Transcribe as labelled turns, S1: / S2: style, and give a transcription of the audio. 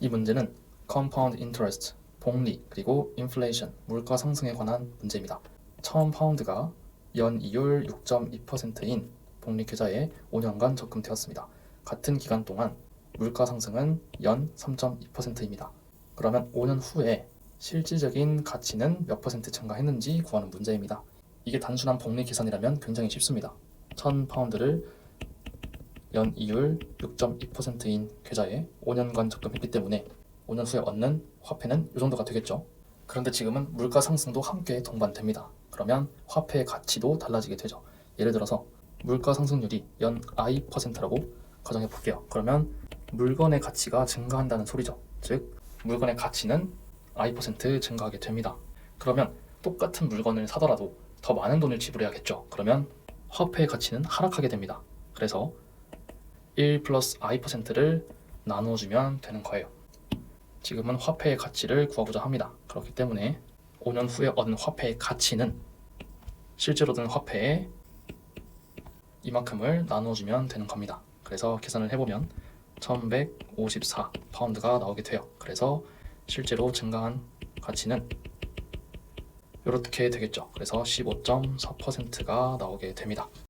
S1: 이 문제는 compound interest, 복리, 그리고 inflation, 물가 상승에 관한 문제입니다. 처음 파운드가 연 이율 6.2%인 복리 계좌에 5년간 적금되었습니다. 같은 기간 동안 물가 상승은 연 3.2%입니다. 그러면 5년 후에 실질적인 가치는 몇 퍼센트 증가했는지 구하는 문제입니다. 이게 단순한 복리 계산이라면 굉장히 쉽습니다. 1000파운드를 연 이율 6.2%인 계좌에 5년간 적금했기 때문에 5년 후에 얻는 화폐는 이 정도가 되겠죠. 그런데 지금은 물가 상승도 함께 동반됩니다. 그러면 화폐의 가치도 달라지게 되죠. 예를 들어서 물가 상승률이 연 i%라고 가정해 볼게요. 그러면 물건의 가치가 증가한다는 소리죠. 즉 물건의 가치는 i% 증가하게 됩니다. 그러면 똑같은 물건을 사더라도 더 많은 돈을 지불해야겠죠. 그러면 화폐의 가치는 하락하게 됩니다. 그래서 1 플러스 i%를 나누어주면 되는 거예요. 지금은 화폐의 가치를 구하고자 합니다. 그렇기 때문에 5년 후에 얻은 화폐의 가치는 실제로 든 화폐의 이만큼을 나누어주면 되는 겁니다. 그래서 계산을 해보면 1154 파운드가 나오게 돼요. 그래서 실제로 증가한 가치는 이렇게 되겠죠. 그래서 15.4%가 나오게 됩니다.